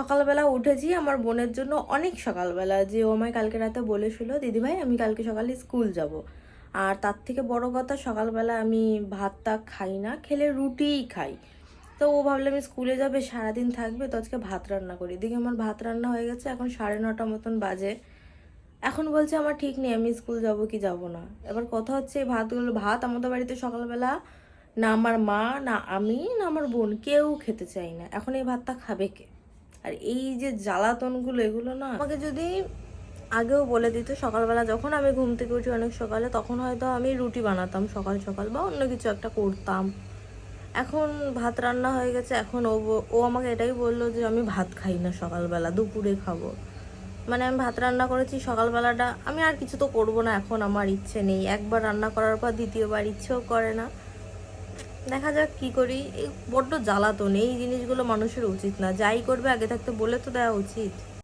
সকালবেলা উঠেছি, আমার বোনের জন্য অনেক সকালবেলা যে ও আমায় কালকে রাতে বলেছিল দিদিভাই আমি কালকে সকালে স্কুল যাব। আর তার থেকে বড় কথা, সকালবেলা আমি ভাতটা খাই না, খেলে রুটিই খাই। তো ও ভাবলে, আমি স্কুলে যাবে, সারাদিন থাকবে, তো আজকে ভাত রান্না করি। এদিকে আমার ভাত রান্না হয়ে গেছে, এখন সাড়ে নটা মতন বাজে। এখন বলছে, আমার ঠিক নেই, আমি স্কুল যাব কি যাব না? এবার কথা হচ্ছে, এই ভাতগুলো, ভাত আমাদের বাড়িতে সকালবেলা না আমার মা, না আমি, না আমার বোন, কেউ খেতে চাই না। এখন এই ভাতটা খাবে কে? আর এই যে জ্বালাতনগুলো, এগুলো না আমাকে যদি আগেও বলে দিত, সকালবেলা যখন আমি ঘুম থেকে উঠি অনেক সকালে, তখন হয়তো আমি রুটি বানাতাম সকাল সকাল বা অন্য কিছু একটা করতাম। এখন ভাত রান্না হয়ে গেছে, এখন ও ও আমাকে এটাই বলল যে আমি ভাত খাই না সকালবেলা, দুপুরে খাব। মানে আমি ভাত রান্না করেছি সকালবেলাটা, আমি আর কিছু তো করব না, এখন আমার ইচ্ছে নেই। একবার রান্না করার পর দ্বিতীয়বার ইচ্ছেও করে না। দেখা যাক কি করি। বড্ড জ্বালাতন, এই জিনিসগুলো মানুষের উচিত না। যাই করবে, আগে থাকতে বলে তো দেওয়া উচিত।